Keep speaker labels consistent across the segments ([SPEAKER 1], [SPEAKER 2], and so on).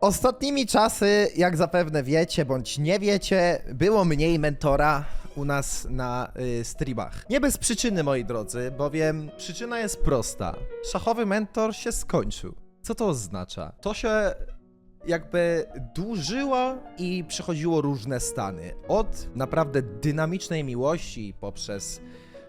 [SPEAKER 1] Ostatnimi czasy, jak zapewne wiecie bądź nie wiecie, było mniej mentora u nas na y, streamach. Nie bez przyczyny, moi drodzy, bowiem przyczyna jest prosta. Szachowy mentor się skończył. Co to oznacza? To się jakby dłużyło i przechodziło różne stany. Od naprawdę dynamicznej miłości poprzez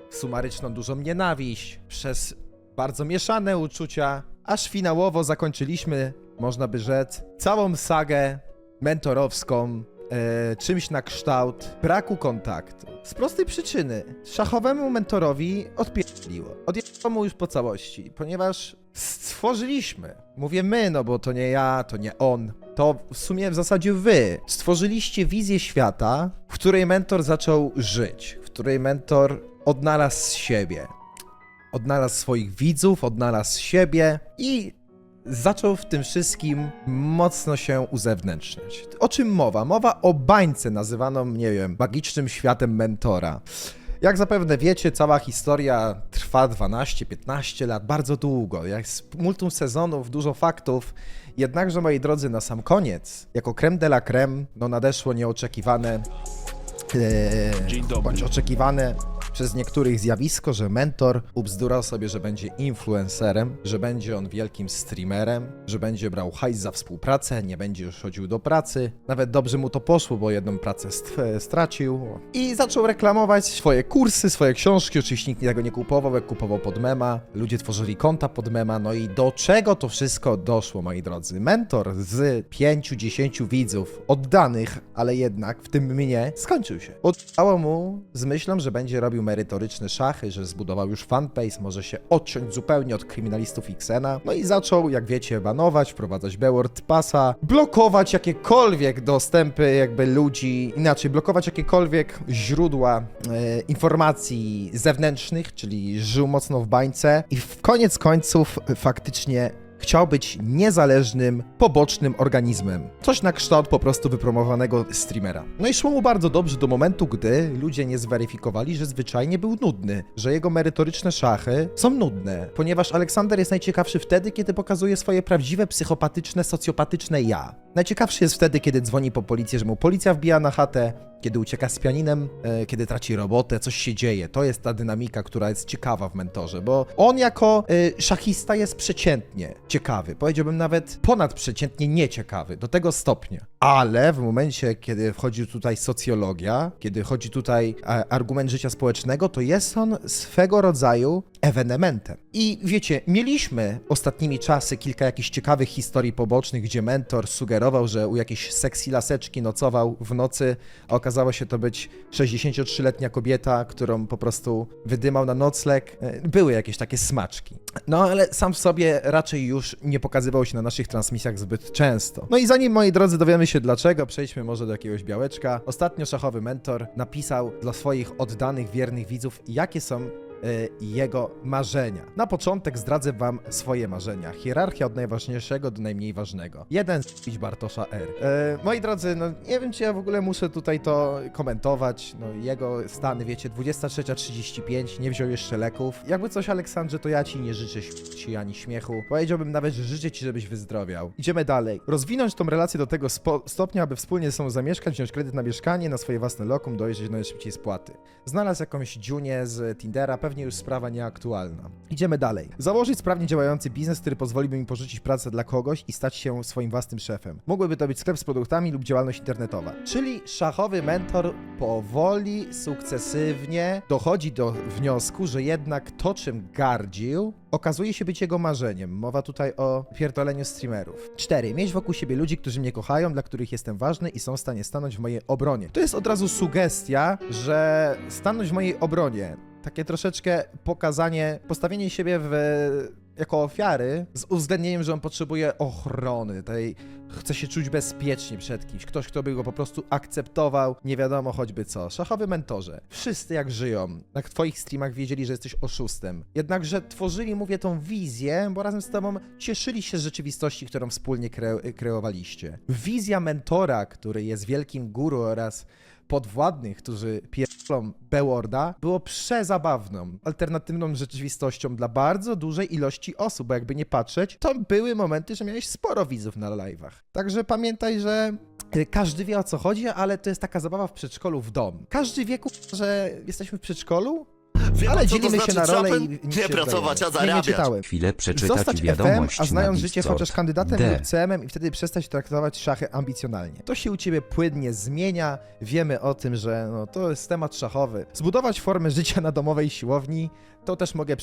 [SPEAKER 1] sumaryczną dużą nienawiść, przez bardzo mieszane uczucia, aż finałowo zakończyliśmy, można by rzec, całą sagę mentorowską e, czymś na kształt braku kontaktu. Z prostej przyczyny, szachowemu mentorowi odpierdoliło. Odjechało mu już po całości, ponieważ stworzyliśmy, mówię my, no bo to nie ja, to nie on, to w sumie w zasadzie wy. Stworzyliście wizję świata, w której mentor zaczął żyć, w której mentor odnalazł siebie, odnalazł swoich widzów, odnalazł siebie i zaczął w tym wszystkim mocno się uzewnętrzniać. O czym mowa? Mowa o bańce nazywaną, nie wiem, magicznym światem mentora. Jak zapewne wiecie, cała historia trwa 12-15 lat, bardzo długo. Jest multum sezonów, dużo faktów. Jednakże, moi drodzy, na sam koniec, jako creme de la creme, no nadeszło nieoczekiwane e,
[SPEAKER 2] Dzień dobry.
[SPEAKER 1] bądź oczekiwane przez niektórych zjawisko, że mentor ubzdurał sobie, że będzie influencerem, że będzie on wielkim streamerem, że będzie brał hajs za współpracę, nie będzie już chodził do pracy. Nawet dobrze mu to poszło, bo jedną pracę st- stracił. I zaczął reklamować swoje kursy, swoje książki. Oczywiście nikt tego nie kupował, jak kupował pod mema. Ludzie tworzyli konta pod mema. No i do czego to wszystko doszło, moi drodzy? Mentor z 5-10 widzów oddanych, ale jednak, w tym mnie, skończył się. Udało mu z myślą, że będzie robił merytoryczne szachy, że zbudował już fanbase, może się odciąć zupełnie od kryminalistów Xena. No i zaczął, jak wiecie, banować, wprowadzać Beword Passa, blokować jakiekolwiek dostępy jakby ludzi, inaczej, blokować jakiekolwiek źródła e, informacji zewnętrznych, czyli żył mocno w bańce i w koniec końców faktycznie chciał być niezależnym, pobocznym organizmem. Coś na kształt po prostu wypromowanego streamera. No i szło mu bardzo dobrze do momentu, gdy ludzie nie zweryfikowali, że zwyczajnie był nudny, że jego merytoryczne szachy są nudne, ponieważ Aleksander jest najciekawszy wtedy, kiedy pokazuje swoje prawdziwe, psychopatyczne, socjopatyczne ja. Najciekawszy jest wtedy, kiedy dzwoni po policję, że mu policja wbija na chatę, kiedy ucieka z pianinem, e, kiedy traci robotę, coś się dzieje. To jest ta dynamika, która jest ciekawa w mentorze, bo on jako e, szachista jest przeciętnie ciekawy. Powiedziałbym nawet ponadprzeciętnie nieciekawy, do tego stopnia. Ale w momencie, kiedy wchodzi tutaj socjologia, kiedy chodzi tutaj e, argument życia społecznego, to jest on swego rodzaju ewenementem. I wiecie, mieliśmy ostatnimi czasy kilka jakichś ciekawych historii pobocznych, gdzie mentor sugerował, że u jakiejś sexy laseczki nocował w nocy, a okazało się to być 63-letnia kobieta, którą po prostu wydymał na nocleg. E, Były jakieś takie smaczki. No ale sam w sobie raczej już nie pokazywał się na naszych transmisjach zbyt często. No i zanim, moi drodzy, dowiemy się dlaczego, przejdźmy może do jakiegoś białeczka. Ostatnio szachowy mentor napisał dla swoich oddanych, wiernych widzów, jakie są jego marzenia. Na początek zdradzę wam swoje marzenia. Hierarchia od najważniejszego do najmniej ważnego. Jeden z Bartosza R. E, moi drodzy, no nie wiem, czy ja w ogóle muszę tutaj to komentować. No jego stany, wiecie, 23.35, nie wziął jeszcze leków. Jakby coś, Aleksandrze, to ja ci nie życzę śmierci ani śmiechu. Powiedziałbym nawet, że życzę ci, żebyś wyzdrowiał. Idziemy dalej. Rozwinąć tą relację do tego stopnia, aby wspólnie ze sobą zamieszkać, wziąć kredyt na mieszkanie, na swoje własne lokum, dojrzeć do najszybciej spłaty. Znalazł jakąś dziunię z Tindera, pewnie już sprawa nieaktualna. Idziemy dalej. Założyć sprawnie działający biznes, który pozwoliłby mi porzucić pracę dla kogoś i stać się swoim własnym szefem. Mógłby to być sklep z produktami lub działalność internetowa. Czyli szachowy mentor powoli, sukcesywnie dochodzi do wniosku, że jednak to, czym gardził, okazuje się być jego marzeniem. Mowa tutaj o pierdoleniu streamerów. 4. Mieć wokół siebie ludzi, którzy mnie kochają, dla których jestem ważny i są w stanie stanąć w mojej obronie. To jest od razu sugestia, że stanąć w mojej obronie. Takie troszeczkę pokazanie, postawienie siebie w, jako ofiary z uwzględnieniem, że on potrzebuje ochrony, tej chce się czuć bezpiecznie przed kimś. Ktoś, kto by go po prostu akceptował, nie wiadomo choćby co. Szachowy mentorze. Wszyscy jak żyją, na twoich streamach wiedzieli, że jesteś oszustem. Jednakże tworzyli, mówię, tą wizję, bo razem z tobą cieszyli się z rzeczywistości, którą wspólnie kre kreowaliście. Wizja mentora, który jest wielkim guru oraz podwładnych, którzy pierdolą Beworda, było przezabawną, alternatywną rzeczywistością dla bardzo dużej ilości osób, bo jakby nie patrzeć, to były momenty, że miałeś sporo widzów na live'ach. Także pamiętaj, że y, każdy wie o co chodzi, ale to jest taka zabawa w przedszkolu w dom. Każdy wie, że jesteśmy w przedszkolu,
[SPEAKER 2] Wie pan,
[SPEAKER 1] ale
[SPEAKER 2] co to
[SPEAKER 1] dzielimy się na
[SPEAKER 2] znaczy
[SPEAKER 1] role i
[SPEAKER 2] Nie
[SPEAKER 1] się
[SPEAKER 2] pracować, a
[SPEAKER 1] zdaje. Nie, nie
[SPEAKER 2] zarabiać.
[SPEAKER 1] czytałem.
[SPEAKER 3] Chwilę przeczytać
[SPEAKER 1] Zostać
[SPEAKER 3] wiadomość
[SPEAKER 1] FM, a znając
[SPEAKER 3] na
[SPEAKER 1] życie
[SPEAKER 3] Discord.
[SPEAKER 1] chociaż kandydatem
[SPEAKER 3] D.
[SPEAKER 1] lub CM-em i wtedy przestać traktować szachy ambicjonalnie. To się u ciebie płynnie zmienia, wiemy o tym, że no, to jest temat szachowy. Zbudować formę życia na domowej siłowni, to też mogę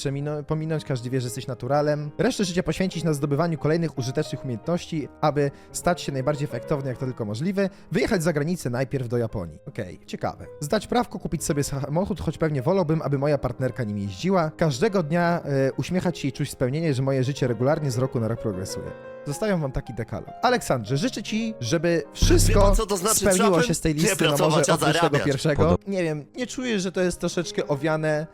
[SPEAKER 1] pominąć, każdy wie, że jesteś naturalem. Resztę życia poświęcić na zdobywaniu kolejnych użytecznych umiejętności, aby stać się najbardziej efektowny jak to tylko możliwe. Wyjechać za granicę najpierw do Japonii. Okej, ciekawe. Zdać prawko, kupić sobie samochód, choć pewnie wolałbym, aby moja partnerka nim jeździła. Każdego dnia e, uśmiechać się i czuć spełnienie, że moje życie regularnie z roku na rok progresuje. Zostawiam wam taki dekalog. Aleksandrze, życzę ci, żeby wszystko
[SPEAKER 2] pan, co to znaczy
[SPEAKER 1] spełniło się z tej listy, no może
[SPEAKER 2] zarabiać.
[SPEAKER 1] pierwszego.
[SPEAKER 3] Podob-
[SPEAKER 1] Nie wiem, nie czujesz, że to jest troszeczkę owiane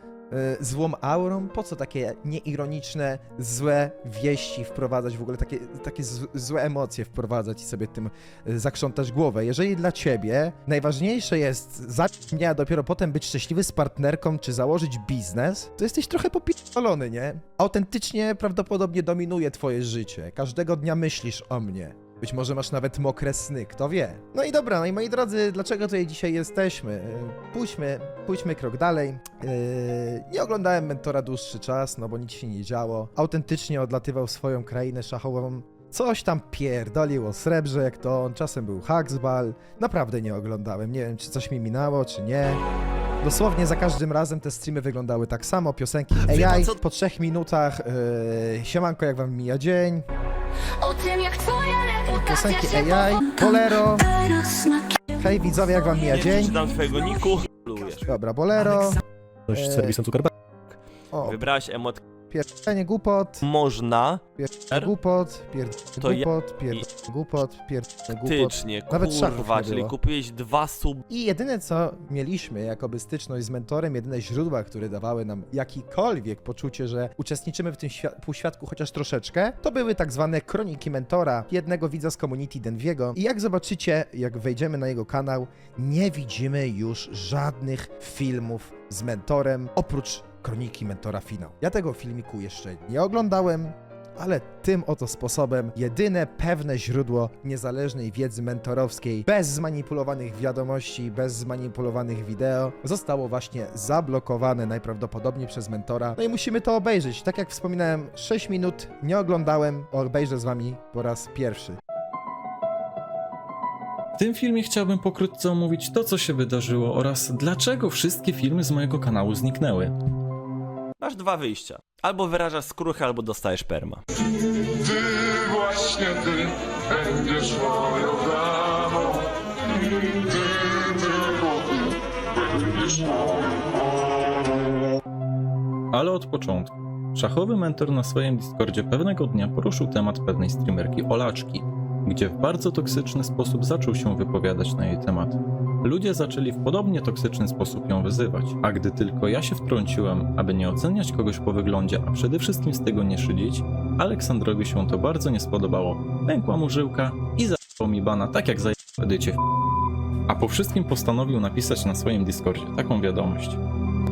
[SPEAKER 1] złą aurą? Po co takie nieironiczne, złe wieści wprowadzać, w ogóle takie, takie złe emocje wprowadzać i sobie tym e, zakrzątać głowę? Jeżeli dla ciebie najważniejsze jest zacząć a dopiero potem być szczęśliwy z partnerką, czy założyć biznes, to jesteś trochę popierdolony, nie? Autentycznie prawdopodobnie dominuje twoje życie. Każdego dnia myślisz o mnie. Być może masz nawet mokre sny, kto wie. No i dobra, no i moi drodzy, dlaczego tutaj dzisiaj jesteśmy? Yy, Pójdźmy, pójdźmy krok dalej. Yy, nie oglądałem Mentora dłuższy czas, no bo nic się nie działo. Autentycznie odlatywał swoją krainę szachową. Coś tam pierdolił o srebrze, jak to on. Czasem był Haxball. Naprawdę nie oglądałem. Nie wiem, czy coś mi minęło, czy nie. Dosłownie za każdym razem te streamy wyglądały tak samo. Piosenki AI po trzech minutach. Yy, siemanko, jak wam mija dzień.
[SPEAKER 4] O tym jak twoja reputacja
[SPEAKER 1] Piosenki
[SPEAKER 4] się
[SPEAKER 1] AI. Bolero. Hej widzowie, jak wam mija dzień?
[SPEAKER 5] twojego niku.
[SPEAKER 1] Dobra, Bolero.
[SPEAKER 6] Dość
[SPEAKER 1] Eee,
[SPEAKER 6] serwisem Zuckerberga.
[SPEAKER 1] O,
[SPEAKER 5] Wybrałeś emot.
[SPEAKER 1] Pierdolenie głupot,
[SPEAKER 5] Można
[SPEAKER 1] pierdolenie głupot, pierdolenie
[SPEAKER 5] To ja-
[SPEAKER 1] głupot, pierdolenie głupot, pierdolenie głupot.
[SPEAKER 5] faktycznie,
[SPEAKER 1] Nawet szachów
[SPEAKER 5] kurwa,
[SPEAKER 1] nie
[SPEAKER 5] czyli
[SPEAKER 1] było.
[SPEAKER 5] kupiłeś dwa sub...
[SPEAKER 1] I jedyne co mieliśmy jakoby styczność z mentorem, jedyne źródła, które dawały nam jakikolwiek poczucie, że uczestniczymy w tym świa- półświadku chociaż troszeczkę, to były tak zwane kroniki mentora, jednego widza z community Denwiego. I jak zobaczycie, jak wejdziemy na jego kanał, nie widzimy już żadnych filmów z mentorem, oprócz kroniki mentora finał. Ja tego filmiku jeszcze nie oglądałem, ale tym oto sposobem jedyne pewne źródło niezależnej wiedzy mentorowskiej, bez zmanipulowanych wiadomości, bez zmanipulowanych wideo, zostało właśnie zablokowane najprawdopodobniej przez mentora. No i musimy to obejrzeć. Tak jak wspominałem, 6 minut nie oglądałem, obejrzę z wami po raz pierwszy.
[SPEAKER 7] W tym filmie chciałbym pokrótce omówić to, co się wydarzyło oraz dlaczego wszystkie filmy z mojego kanału zniknęły.
[SPEAKER 5] Masz dwa wyjścia. Albo wyrażasz skruchę, albo dostajesz perma.
[SPEAKER 8] Ty właśnie ty będziesz moją damą. Ty tylko ty będziesz moją
[SPEAKER 7] Ale od początku. Szachowy mentor na swoim Discordzie pewnego dnia poruszył temat pewnej streamerki Olaczki, gdzie w bardzo toksyczny sposób zaczął się wypowiadać na jej temat. Ludzie zaczęli w podobnie toksyczny sposób ją wyzywać, a gdy tylko ja się wtrąciłem, aby nie oceniać kogoś po wyglądzie, a przede wszystkim z tego nie szydzić, Aleksandrowi się to bardzo nie spodobało. Pękła mu żyłka i zajebał mi bana, tak jak zajebał w edycie w A po wszystkim postanowił napisać na swoim Discordzie taką wiadomość.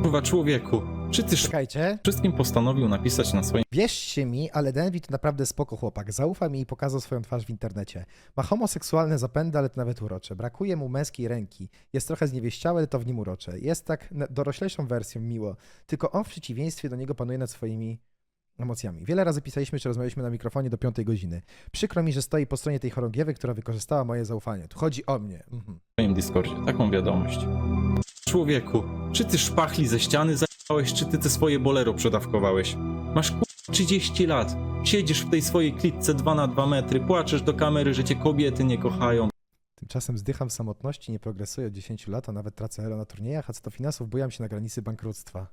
[SPEAKER 7] Kurwa człowieku, czy ty
[SPEAKER 1] Czekajcie.
[SPEAKER 7] wszystkim postanowił napisać na swoim
[SPEAKER 1] Wierzcie mi, ale Denvi to naprawdę spoko chłopak. Zaufa mi i pokazał swoją twarz w internecie. Ma homoseksualne zapędy, ale to nawet urocze. Brakuje mu męskiej ręki. Jest trochę zniewieściały, ale to w nim urocze. Jest tak na- doroślejszą wersją miło. Tylko on w przeciwieństwie do niego panuje nad swoimi emocjami. Wiele razy pisaliśmy czy rozmawialiśmy na mikrofonie do piątej godziny. Przykro mi, że stoi po stronie tej chorągiewy, która wykorzystała moje zaufanie. Tu chodzi o mnie. Mhm.
[SPEAKER 7] Discordzie taką wiadomość. Człowieku, czy ty szpachli ze ściany zajebałeś, czy ty te swoje bolero przedawkowałeś? Masz ku... 30 lat, siedzisz w tej swojej klitce 2 na 2 metry, płaczesz do kamery, że cię kobiety nie kochają.
[SPEAKER 1] Tymczasem zdycham w samotności, nie progresuję od 10 lat, a nawet tracę elo na turniejach, a co do finansów bujam się na granicy bankructwa.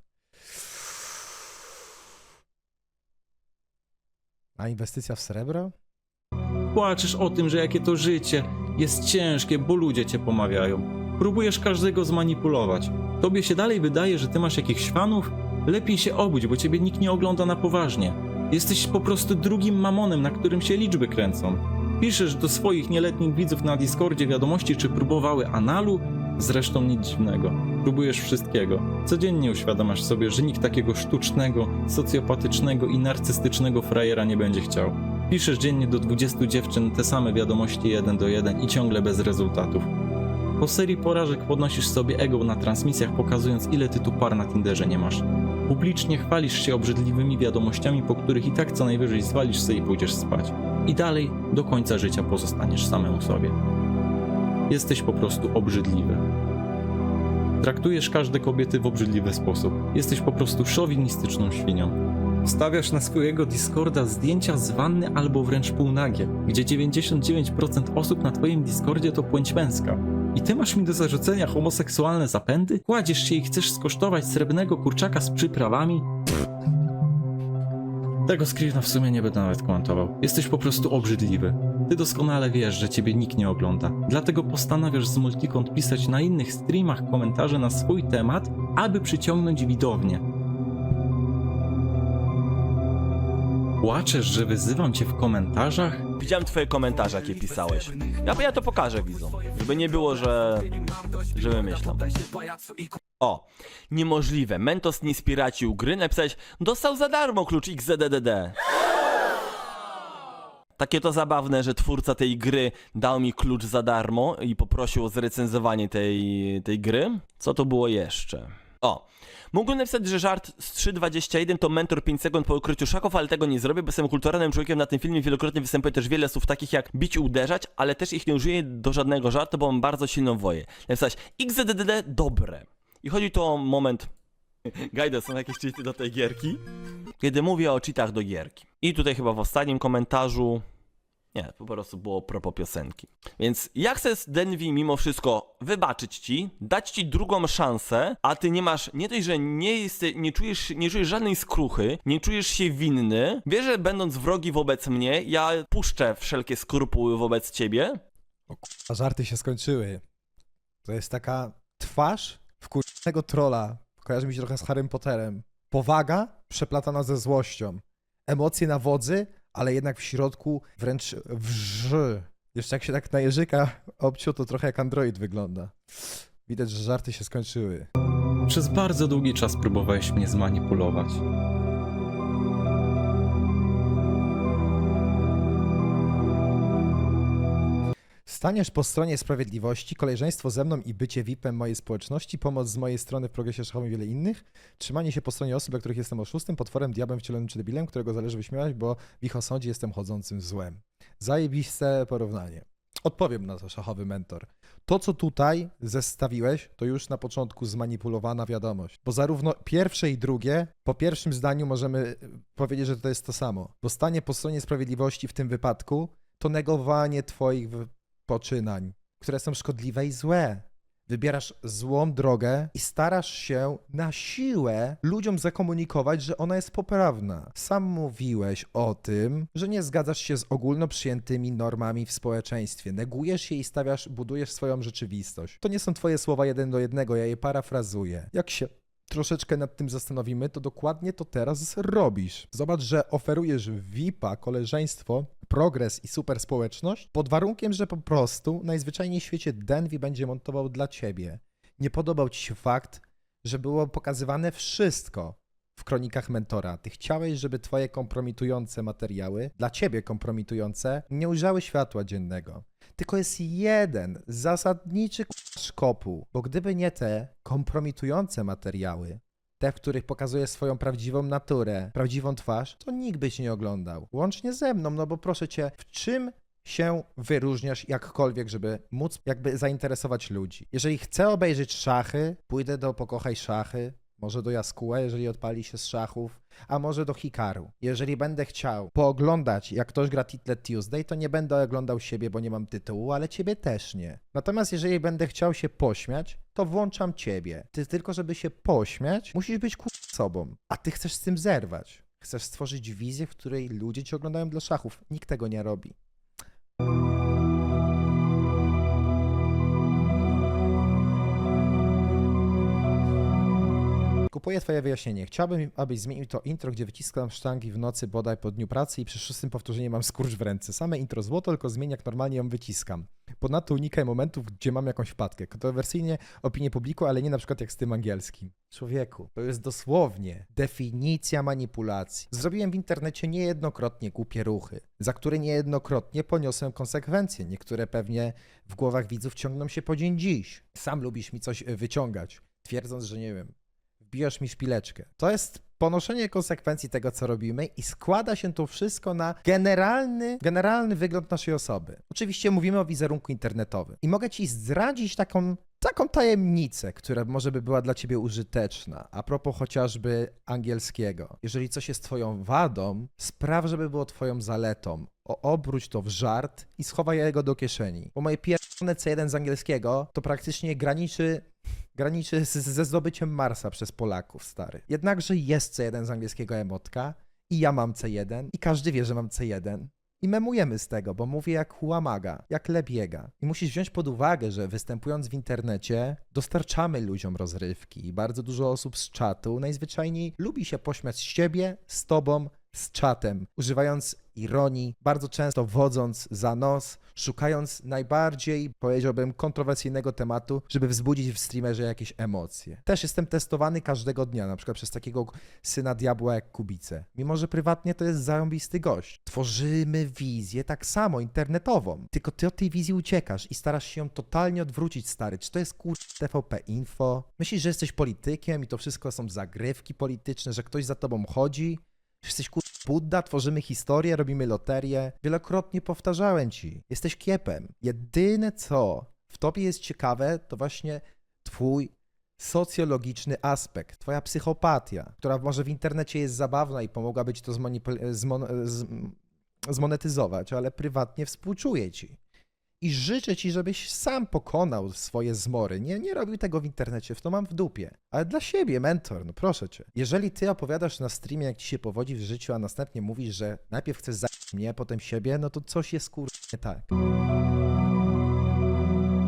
[SPEAKER 1] A inwestycja w srebro?
[SPEAKER 7] Płaczesz o tym, że jakie to życie jest ciężkie, bo ludzie cię pomawiają. Próbujesz każdego zmanipulować. Tobie się dalej wydaje, że ty masz jakichś fanów? Lepiej się obudź, bo ciebie nikt nie ogląda na poważnie. Jesteś po prostu drugim mamonem, na którym się liczby kręcą. Piszesz do swoich nieletnich widzów na Discordzie wiadomości, czy próbowały analu? Zresztą nic dziwnego. Próbujesz wszystkiego. Codziennie uświadamiasz sobie, że nikt takiego sztucznego, socjopatycznego i narcystycznego frajera nie będzie chciał. Piszesz dziennie do 20 dziewczyn te same wiadomości jeden do jeden i ciągle bez rezultatów. Po serii porażek podnosisz sobie ego na transmisjach, pokazując ile ty tu par na Tinderze nie masz. Publicznie chwalisz się obrzydliwymi wiadomościami, po których i tak co najwyżej zwalisz sobie i pójdziesz spać. I dalej do końca życia pozostaniesz samemu sobie. Jesteś po prostu obrzydliwy. Traktujesz każde kobiety w obrzydliwy sposób. Jesteś po prostu szowinistyczną świnią. Wstawiasz na swojego Discorda zdjęcia z wanny albo wręcz półnagie, gdzie 99% osób na twoim Discordzie to płeć męska. I ty masz mi do zarzucenia homoseksualne zapędy? Kładziesz się i chcesz skosztować srebrnego kurczaka z przyprawami? Tego screena w sumie nie będę nawet komentował. Jesteś po prostu obrzydliwy. Ty doskonale wiesz, że ciebie nikt nie ogląda. Dlatego postanawiasz z multikont pisać na innych streamach komentarze na swój temat, aby przyciągnąć widownię. Płaczesz, że wyzywam cię w komentarzach?
[SPEAKER 5] Widziałem twoje komentarze, jakie pisałeś. Ja, ja to pokażę widzom. Żeby nie było, że... że wymyślam. O, niemożliwe. Mentos nie spiracił gry. Napisałeś, dostał za darmo klucz XZDDD. Takie to zabawne, że twórca tej gry dał mi klucz za darmo i poprosił o zrecenzowanie tej, tej gry. Co to było jeszcze? O, mógłbym napisać, że żart z 3.21 to mentor 5 sekund po ukryciu szaków, ale tego nie zrobię, bo jestem kulturalnym człowiekiem na tym filmie. Wielokrotnie występuje też wiele słów takich jak bić, uderzać, ale też ich nie użyję do żadnego żartu, bo mam bardzo silną woję. Napisać XZDD dobre. I chodzi tu o moment... Gajda, są jakieś cheaty do tej gierki? Kiedy mówię o cheatach do gierki. I tutaj chyba w ostatnim komentarzu... Nie, po prostu było propos piosenki. Więc ja chcę z Denvi mimo wszystko wybaczyć ci, dać ci drugą szansę, a ty nie masz, nie dość, że nie, jest, nie, czujesz, nie czujesz żadnej skruchy, nie czujesz się winny, wiesz, że będąc wrogi wobec mnie, ja puszczę wszelkie skrupuły wobec ciebie,
[SPEAKER 1] A żarty się skończyły. To jest taka twarz wkurzonego trolla. Kojarzy mi się trochę z Harrym Potterem. Powaga przeplatana ze złością. Emocje na wodzy, ale jednak w środku wręcz wrzy. Jeszcze jak się tak na jeżyka obciął, to trochę jak android wygląda. Widać, że żarty się skończyły.
[SPEAKER 7] Przez bardzo długi czas próbowałeś mnie zmanipulować.
[SPEAKER 1] Staniesz po stronie sprawiedliwości, koleżeństwo ze mną i bycie VIP-em mojej społeczności, pomoc z mojej strony w progresie szachowym i wiele innych, trzymanie się po stronie osób, dla których jestem oszustem, potworem, diabłem wcielonym czy debilem, którego zależy wyśmiewać, bo w ich osądzie jestem chodzącym złem. Zajebiste porównanie. Odpowiem na to, szachowy mentor. To, co tutaj zestawiłeś, to już na początku zmanipulowana wiadomość. Bo zarówno pierwsze i drugie, po pierwszym zdaniu możemy y, powiedzieć, że to jest to samo. Bo stanie po stronie sprawiedliwości w tym wypadku to negowanie twoich poczynań, które są szkodliwe i złe. Wybierasz złą drogę i starasz się na siłę ludziom zakomunikować, że ona jest poprawna. Sam mówiłeś o tym, że nie zgadzasz się z ogólno przyjętymi normami w społeczeństwie. Negujesz je i stawiasz, budujesz swoją rzeczywistość. To nie są twoje słowa jeden do jednego, ja je parafrazuję. Jak się troszeczkę nad tym zastanowimy, to dokładnie to teraz robisz. Zobacz, że oferujesz VIP-a, koleżeństwo, progres i super społeczność pod warunkiem, że po prostu najzwyczajniej w świecie Denvi będzie montował dla ciebie. Nie podobał ci się fakt, że było pokazywane wszystko w kronikach mentora. Ty chciałeś, żeby twoje kompromitujące materiały, dla ciebie kompromitujące, nie ujrzały światła dziennego. Tylko jest jeden zasadniczy szkopuł, bo gdyby nie te kompromitujące materiały, te, w których pokazuje swoją prawdziwą naturę, prawdziwą twarz, to nikt byś nie oglądał. Łącznie ze mną, no bo proszę cię, w czym się wyróżniasz jakkolwiek, żeby móc jakby zainteresować ludzi? Jeżeli chcę obejrzeć szachy, pójdę do Pokochaj Szachy, może do Jaskóła, jeżeli odpali się z szachów, a może do Hikaru. Jeżeli będę chciał pooglądać, jak ktoś gra Title Tuesday, to nie będę oglądał siebie, bo nie mam tytułu, ale ciebie też nie. Natomiast jeżeli będę chciał się pośmiać, to włączam ciebie. Ty tylko, żeby się pośmiać, musisz być ku... sobą, a ty chcesz z tym zerwać. Chcesz stworzyć wizję, w której ludzie cię oglądają dla szachów. Nikt tego nie robi. Kupuję twoje wyjaśnienie. Chciałbym, abyś zmienił to intro, gdzie wyciskam sztangi w nocy bodaj po dniu pracy i przy szóstym powtórzeniu mam skurcz w ręce. Same intro złoto, tylko zmień jak normalnie ją wyciskam. Ponadto unikaj momentów, gdzie mam jakąś wpadkę. Kontrowersyjnie opinię publiku, ale nie na przykład jak z tym angielskim. Człowieku, to jest dosłownie definicja manipulacji. Zrobiłem w internecie niejednokrotnie głupie ruchy, za które niejednokrotnie poniosłem konsekwencje. Niektóre pewnie w głowach widzów ciągną się po dzień dziś. Sam lubisz mi coś y, wyciągać, twierdząc, że nie wiem, wbijasz mi szpileczkę. To jest ponoszenie konsekwencji tego, co robimy i składa się to wszystko na generalny, generalny wygląd naszej osoby. Oczywiście mówimy o wizerunku internetowym i mogę ci zdradzić taką, taką tajemnicę, która może by była dla ciebie użyteczna, a propos chociażby angielskiego. Jeżeli coś jest twoją wadą, spraw, żeby było twoją zaletą. O, obróć to w żart i schowaj jego do kieszeni. Bo moje pierdolone C1 z angielskiego to praktycznie graniczy graniczy z, ze zdobyciem Marsa przez Polaków, stary. Jednakże jest C1 z angielskiego emotka i ja mam C1 i każdy wie, że mam C1. I memujemy z tego, bo mówię jak Huamaga, jak Lebiega. I musisz wziąć pod uwagę, że występując w internecie, dostarczamy ludziom rozrywki. I bardzo dużo osób z czatu najzwyczajniej lubi się pośmiać z siebie, z tobą, z czatem, używając ironii, bardzo często wodząc za nos, szukając najbardziej, powiedziałbym, kontrowersyjnego tematu, żeby wzbudzić w streamerze jakieś emocje. Też jestem testowany każdego dnia, na przykład przez takiego syna diabła jak Kubice. Mimo, że prywatnie to jest zarąbisty gość. Tworzymy wizję tak samo, internetową. Tylko ty od tej wizji uciekasz i starasz się ją totalnie odwrócić, stary. Czy to jest kur... TVP Info? Myślisz, że jesteś politykiem i to wszystko są zagrywki polityczne, że ktoś za tobą chodzi? Jesteś kur... Budda, tworzymy historię, robimy loterię. Wielokrotnie powtarzałem ci, jesteś kiepem. Jedyne co w tobie jest ciekawe, to właśnie twój socjologiczny aspekt, twoja psychopatia, która może w internecie jest zabawna i pomogłaby ci to zmon- zmonetyzować, ale prywatnie współczuję ci. I życzę ci, żebyś sam pokonał swoje zmory. Nie, nie robił tego w internecie, w to mam w dupie. Ale dla siebie, mentor, no proszę cię. Jeżeli ty opowiadasz na streamie, jak ci się powodzi w życiu, a następnie mówisz, że najpierw chcesz za mnie, potem siebie, no to coś jest kur... nie tak.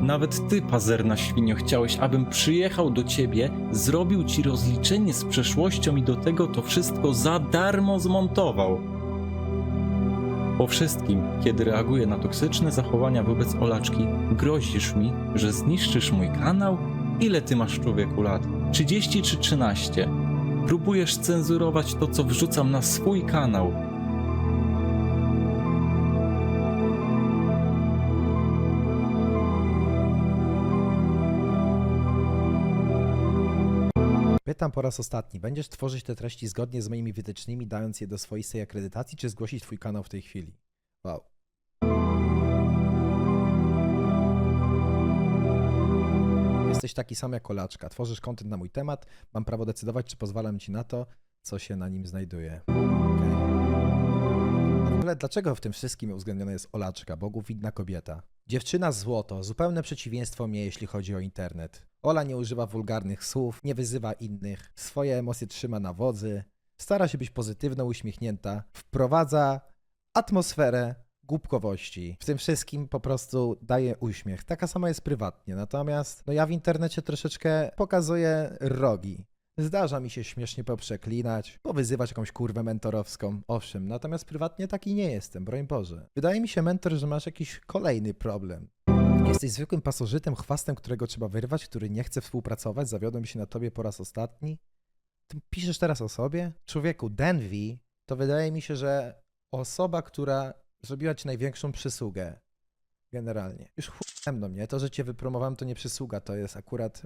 [SPEAKER 7] Nawet ty, pazerna świnio, chciałeś, abym przyjechał do ciebie, zrobił ci rozliczenie z przeszłością i do tego to wszystko za darmo zmontował. Po wszystkim, kiedy reaguję na toksyczne zachowania wobec Olaczki, grozisz mi, że zniszczysz mój kanał? Ile ty masz człowieku lat? 30 czy 13? Próbujesz cenzurować to, co wrzucam na swój kanał.
[SPEAKER 1] Pytam po raz ostatni, będziesz tworzyć te treści zgodnie z moimi wytycznymi, dając je do swoistej akredytacji, czy zgłosić twój kanał w tej chwili? Wow. Jesteś taki sam jak kolaczka. Tworzysz kontent na mój temat. Mam prawo decydować, czy pozwalam ci na to, co się na nim znajduje. Okej. A w ogóle dlaczego w tym wszystkim uwzględniona jest Olaczka, Bogów widna kobieta? Dziewczyna złoto, zupełne przeciwieństwo mnie, jeśli chodzi o internet. Ola nie używa wulgarnych słów, nie wyzywa innych, swoje emocje trzyma na wodzy, stara się być pozytywna, uśmiechnięta, wprowadza atmosferę głupkowości. W tym wszystkim po prostu daje uśmiech. Taka sama jest prywatnie, natomiast no ja w internecie troszeczkę pokazuję rogi. Zdarza mi się śmiesznie poprzeklinać, powyzywać jakąś kurwę mentorowską. Owszem, natomiast prywatnie taki nie jestem, broń Boże. Wydaje mi się, mentor, że masz jakiś kolejny problem. Jesteś zwykłym pasożytem, chwastem, którego trzeba wyrwać, który nie chce współpracować, zawiodłem się na tobie po raz ostatni. Ty piszesz teraz o sobie? Człowieku, Denvi to wydaje mi się, że osoba, która zrobiła ci największą przysługę. Generalnie. Już chuj mną, nie? To, że cię wypromowałem, to nie przysługa, to jest akurat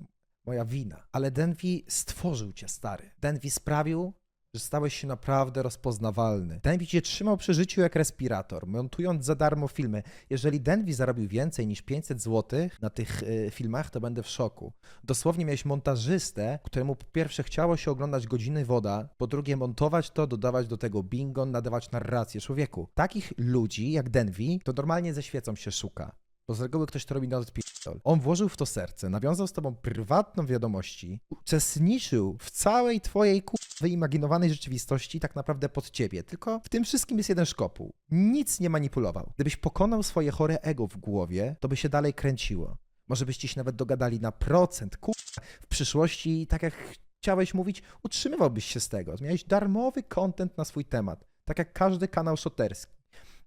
[SPEAKER 1] moja wina. Ale Denvi stworzył cię, stary. Denvi sprawił, że stałeś się naprawdę rozpoznawalny. Denvi cię trzymał przy życiu jak respirator, montując za darmo filmy. Jeżeli Denvi zarobił więcej niż 500 zł na tych y, filmach, to będę w szoku. Dosłownie miałeś montażystę, któremu po pierwsze chciało się oglądać godziny woda, po drugie montować to, dodawać do tego bingo, nadawać narrację. Człowieku, takich ludzi jak Denvi, to normalnie ze świecą się szuka. Bo z reguły ktoś to robi na odpierdol. On włożył w to serce, nawiązał z tobą prywatną wiadomości, uczestniczył w całej twojej ku wyimaginowanej rzeczywistości tak naprawdę pod ciebie. Tylko w tym wszystkim jest jeden szkopuł. Nic nie manipulował. Gdybyś pokonał swoje chore ego w głowie, to by się dalej kręciło. Może byście się nawet dogadali na procent, ku w przyszłości, tak jak chciałeś mówić, utrzymywałbyś się z tego. Miałeś darmowy content na swój temat, tak jak każdy kanał szoterski.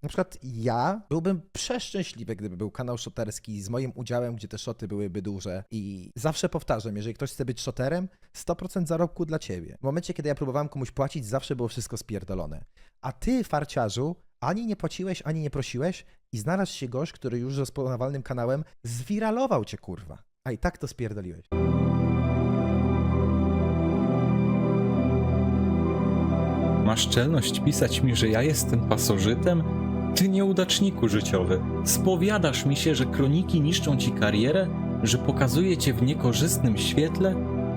[SPEAKER 1] Na przykład ja byłbym przeszczęśliwy, gdyby był kanał szoterski z moim udziałem, gdzie te szoty byłyby duże. I zawsze powtarzam, jeżeli ktoś chce być szoterem, 100% zarobku dla ciebie. W momencie, kiedy ja próbowałem komuś płacić, zawsze było wszystko spierdolone. A ty, farciarzu, ani nie płaciłeś, ani nie prosiłeś i znalazł się gość, który już z rozpoznawalnym kanałem zwiralował cię, kurwa. A i tak to spierdoliłeś.
[SPEAKER 7] Masz czelność pisać mi, że ja jestem pasożytem? Ty nieudaczniku życiowy. Spowiadasz mi się, że kroniki niszczą ci karierę? Że pokazuje cię w niekorzystnym świetle?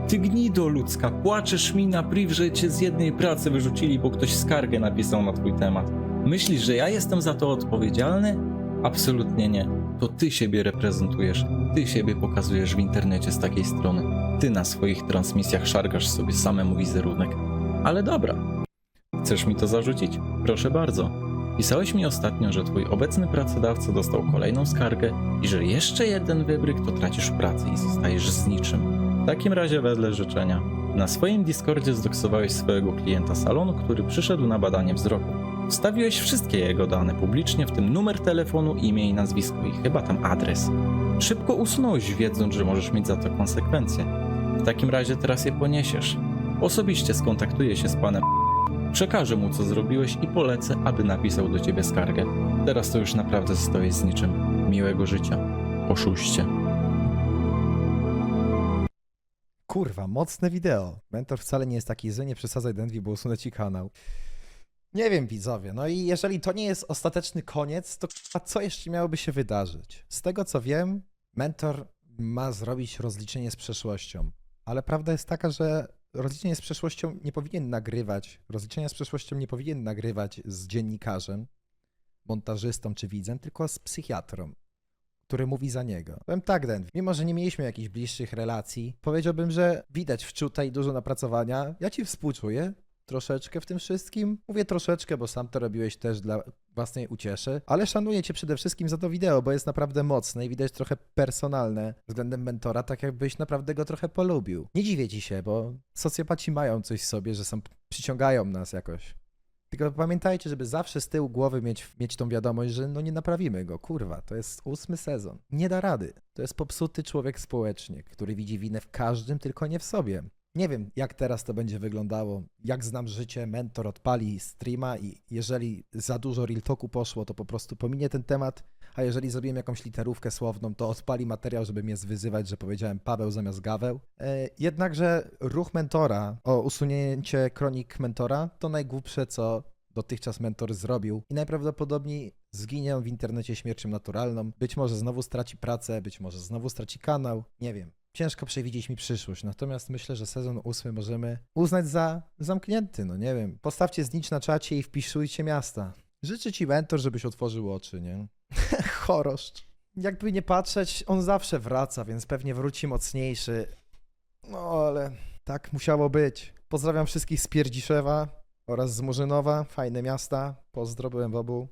[SPEAKER 7] Ty gnido ludzka, płaczesz mi na priv, że cię z jednej pracy wyrzucili, bo ktoś skargę napisał na twój temat. Myślisz, że ja jestem za to odpowiedzialny? Absolutnie nie. To ty siebie reprezentujesz. Ty siebie pokazujesz w internecie z takiej strony. Ty na swoich transmisjach szargasz sobie samemu wizerunek. Ale dobra, Chcesz mi to zarzucić? Proszę bardzo. Pisałeś mi ostatnio, że twój obecny pracodawca dostał kolejną skargę i że jeszcze jeden wybryk to tracisz pracę i zostajesz z niczym. W takim razie wedle życzenia. Na swoim Discordzie zdoksowałeś swojego klienta salonu, który przyszedł na badanie wzroku. Wstawiłeś wszystkie jego dane publicznie, w tym numer telefonu, imię i nazwisko i chyba tam adres. Szybko usunąłeś, wiedząc, że możesz mieć za to konsekwencje. W takim razie teraz je poniesiesz. Osobiście skontaktuję się z panem Przekażę mu, co zrobiłeś i polecę, aby napisał do ciebie skargę. Teraz to już naprawdę stoję z niczym. Miłego życia. Oszuście.
[SPEAKER 1] Kurwa, mocne wideo. Mentor wcale nie jest taki zły, nie przesadzaj Denvi, bo usunę ci kanał. Nie wiem, widzowie, no i jeżeli to nie jest ostateczny koniec, to a co jeszcze miałoby się wydarzyć? Z tego co wiem, mentor ma zrobić rozliczenie z przeszłością, ale prawda jest taka, że rozliczenie z przeszłością nie powinien nagrywać, rozliczenia z przeszłością nie powinien nagrywać z dziennikarzem, montażystą czy widzem, tylko z psychiatrą który mówi za niego. Powiem tak, Den, mimo że nie mieliśmy jakichś bliższych relacji, powiedziałbym, że widać wczuta i dużo napracowania. Ja ci współczuję troszeczkę w tym wszystkim. Mówię troszeczkę, bo sam to robiłeś też dla własnej ucieszy, ale szanuję cię przede wszystkim za to wideo, bo jest naprawdę mocne i widać trochę personalne względem mentora, tak jakbyś naprawdę go trochę polubił. Nie dziwię ci się, bo socjopaci mają coś w sobie, że są, przyciągają nas jakoś. Tylko pamiętajcie, żeby zawsze z tyłu głowy mieć, mieć tą wiadomość, że no nie naprawimy go, kurwa, to jest ósmy sezon. Nie da rady. To jest popsuty człowiek społecznie, który widzi winę w każdym, tylko nie w sobie. Nie wiem, jak teraz to będzie wyglądało. Jak znam życie, mentor odpali streama i jeżeli za dużo real talku poszło, to po prostu pominie ten temat, a jeżeli zrobiłem jakąś literówkę słowną, to odpali materiał, żeby mnie zwyzywać, że powiedziałem Paweł zamiast Gaweł. E, jednakże ruch mentora o usunięcie kronik mentora to najgłupsze, co dotychczas mentor zrobił i najprawdopodobniej zginie on w internecie śmiercią naturalną. Być może znowu straci pracę, być może znowu straci kanał, nie wiem. Ciężko przewidzieć mi przyszłość, natomiast myślę, że sezon ósmy możemy uznać za zamknięty, no nie wiem. Postawcie znicz na czacie i wpisujcie miasta. Życzę ci mentor, żebyś otworzył oczy, nie? Choroszcz. Jakby nie patrzeć, on zawsze wraca, więc pewnie wróci mocniejszy. No ale tak musiało być. Pozdrawiam wszystkich z Pierdziszewa oraz z Murzynowa, fajne miasta. Pozdro, byłem obu.